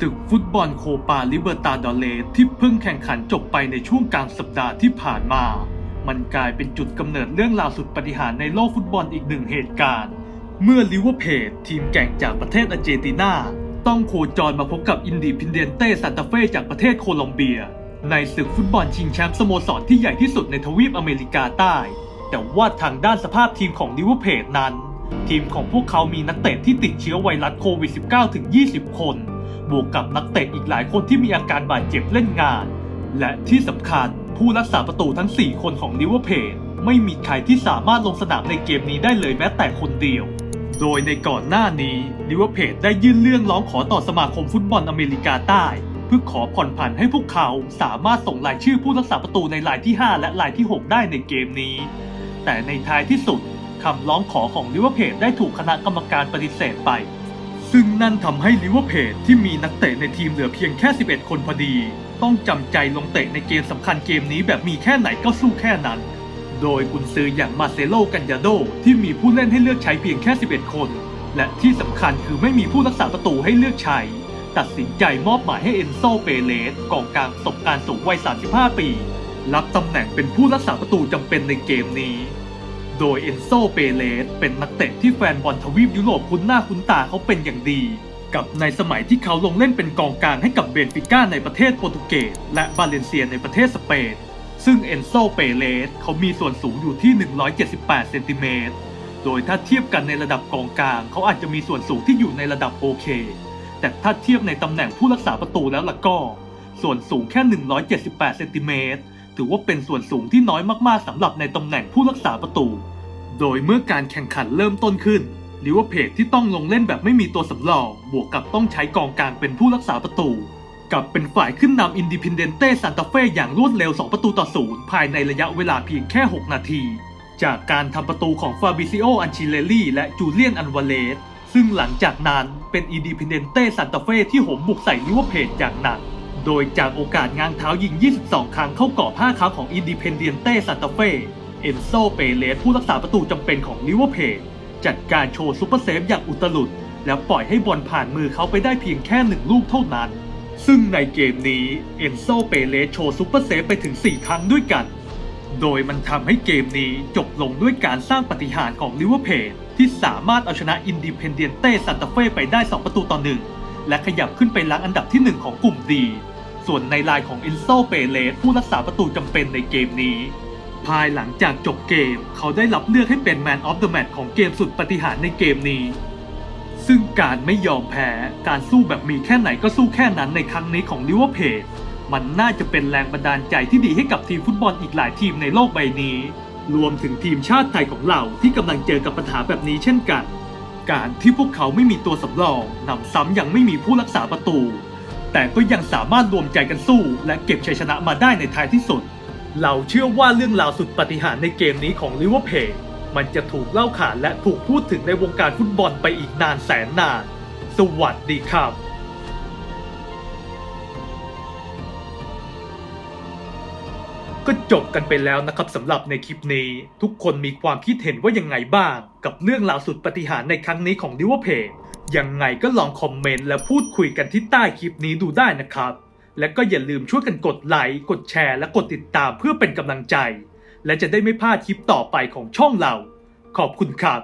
ศึกฟุตบอลโคปาลิเบอร์ตาดอเลสที่เพิ่งแข่งขันจบไปในช่วงกลางสัปดาห์ที่ผ่านมา มันกลายเป็นจุดกำเนิดเรื่องราวสุดปฏิหารในโลกฟุตบอลอีกหนึ่งเหตุการณ์ เมื่อลิเวอร์เพจทีมแก่งจากประเทศอาร์เจนตินา ต้องโคจรมาพบกับอินดีพินเดนเต้ซานตาเฟ่จากประเทศโคลอมเบีย ในศึกฟุตบอลชิงแชมป์สโมสรที่ใหญ่ที่สุดในทวีปอเมริกาใต้ แต่ว่าทางด้านสภาพทีมของลิเวอร์เพจนั้น ทีมของพวกเขามีนักเตะที่ติดเชื้อไวรัสโควิด -19 ถึง 20 คน บวกกับนักเตะอีกหลายคนที่มีอาการบาดเจ็บเล่นงาน และที่สำคัญผู้รักษาประตูทั้ง 4 คนของลิเวอร์เพจไม่มีใครที่สามารถลงสนามในเกมนี้ได้เลยแม้แต่คนเดียว โดยในก่อนหน้านี้ลิเวอร์เพจได้ยื่นเรื่องร้องขอต่อสมาคมฟุตบอลอเมริกาใต้ เพื่อขอผ่อนผันให้พวกเขาสามารถส่งรายชื่อผู้รักษาประตูในรายที่ 5 และรายที่ 6 ได้ในเกมนี้ แต่ในท้ายที่สุดคำร้องขอของลิเวอร์เพจได้ถูกคณะกรรมการปฏิเสธไป ซึ่งนั่นทำให้ลิเวอร์เพจที่มีนักเตะในทีมเหลือเพียงแค่ 11 คนพอดี ต้องจำใจลงเตะในเกมสำคัญเกมนี้แบบมีแค่ไหนก็สู้แค่นั้น โดยกุนซืออย่างมาเซโลกันยาโดที่มีผู้เล่นให้เลือกใช้เพียงแค่ 11 คน และที่สำคัญคือไม่มีผู้รักษาประตูให้เลือกใช้ ตัดสินใจมอบหมายให้เอนโซเปเลสกองกลางประสบการณ์สูงวัย 35 ปี รับตำแหน่งเป็นผู้รักษาประตูจำเป็นในเกมนี้ โดยเอนโซเปเลสเป็นนักเตะที่แฟนบอลทวีปยุโรปคุ้นหน้าคุ้นตาเขาเป็นอย่างดี กับในสมัยที่เขาลงเล่นเป็นกองกลางให้กับเบนฟิก้าในประเทศโปรตุเกสและบาเลนเซียในประเทศสเปน ซึ่งเอนโซเปเลสเขามีส่วนสูงอยู่ที่ 178 เซนติเมตร โดยถ้าเทียบกันในระดับกองกลาง เขาอาจจะมีส่วนสูงที่อยู่ในระดับโอเค แต่ถ้าเทียบในตำแหน่งผู้รักษาประตูแล้วล่ะก็ ส่วนสูงแค่ 178 เซนติเมตร ถือว่าเป็นส่วนสูงที่น้อยมากๆสำหรับในตำแหน่งผู้รักษาประตู โดยเมื่อการแข่งขันเริ่มต้นขึ้นลิเวอร์เพจที่ต้องลงเล่นแบบไม่มีตัวสำรอง บวกกับต้องใช้กองกลางเป็นผู้รักษาประตู กับเป็นฝ่ายขึ้นนำอินดิพินเดนเต้ซานตาเฟ่อย่างรวดเร็ว 2 ประตูต่อศูนย์ภายในระยะเวลาเพียงแค่ 6 นาที จากการทำประตูของฟาบิซิโอ อันชิเลลี่ และจูเลียน อันวาเลส ซึ่งหลังจากนั้นเป็นอินดิพินเดนเต้ซานตาเฟ่ที่โหมบุกใส่ลิเวอร์เพจอย่างหนัก โดยจากโอกาสง้างเท้ายิง 22 ครั้งเข้ากรอบ 5 ครั้งของอินดิเพนเดียนเต้ซานตาเฟ่เอนโซเปเลสผู้รักษาประตูจำเป็นของลิเวอร์เพจจัดการโชว์ซุปเปอร์เซฟอย่างอุตลุด แล้วปล่อยให้บอลผ่านมือเขาไปได้เพียงแค่หนึ่งลูกเท่านั้น ซึ่งในเกมนี้เอนโซเปเลสโชว์ซุปเปอร์เซฟไปถึง 4 ครั้งด้วยกัน โดยมันทำให้เกมนี้จบลงด้วยการสร้างปาฏิหารย์ของลิเวอร์เพจที่สามารถเอาชนะอินดิเพนเดียนเต้ซานตาเฟ่ไปได้ 2 ประตูต่อหนึ่งและขยับขึ้นไปล้างอันดับที่ 1 ของกลุ่มดี ส่วนในลายของเอนโซเปเลสผู้รักษาประตูจำเป็นในเกมนี้ ภายหลังจากจบเกมเขาได้รับเลือกให้เป็น Man of the Match ของเกมสุดปฏิหารในเกมนี้ ซึ่งการไม่ยอมแพ้การสู้แบบมีแค่ไหนก็สู้แค่นั้นในครั้งนี้ของลิเวอร์เพจมันน่าจะเป็นแรงบันดาลใจที่ดีให้กับทีมฟุตบอลอีกหลายทีมในโลกใบนี้ รวมถึงทีมชาติไทยของเราที่กำลังเจอกับปัญหาแบบนี้เช่นกัน การที่พวกเขาไม่มีตัวสำรองนำซ้ำยังไม่มีผู้รักษาประตู แต่ก็ยังสามารถรวมใจกันสู้ และเก็บชัยชนะมาได้ในท้ายที่สุด เราเชื่อว่าเรื่องราวสุดปาฏิหาริย์ในเกมนี้ของลิเวอร์เพลมันจะถูกเล่าขานและถูกพูดถึงในวงการฟุตบอลไปอีกนานแสนนาน สวัสดีครับ ก็จบกันไปแล้วนะครับสำหรับในคลิปนี้ ทุกคนมีความคิดเห็นว่ายังไงบ้าง กับเรื่องราวสุดปฏิหารในครั้งนี้ของลิเวอร์เพจยังไงก็ลองคอมเมนต์และพูดคุยกันที่ใต้คลิปนี้ดูได้นะครับ และก็อย่าลืมช่วยกันกดไลค์กดแชร์และกดติดตามเพื่อเป็นกำลังใจ และจะได้ไม่พลาดคลิปต่อไปของช่องเรา ขอบคุณครับ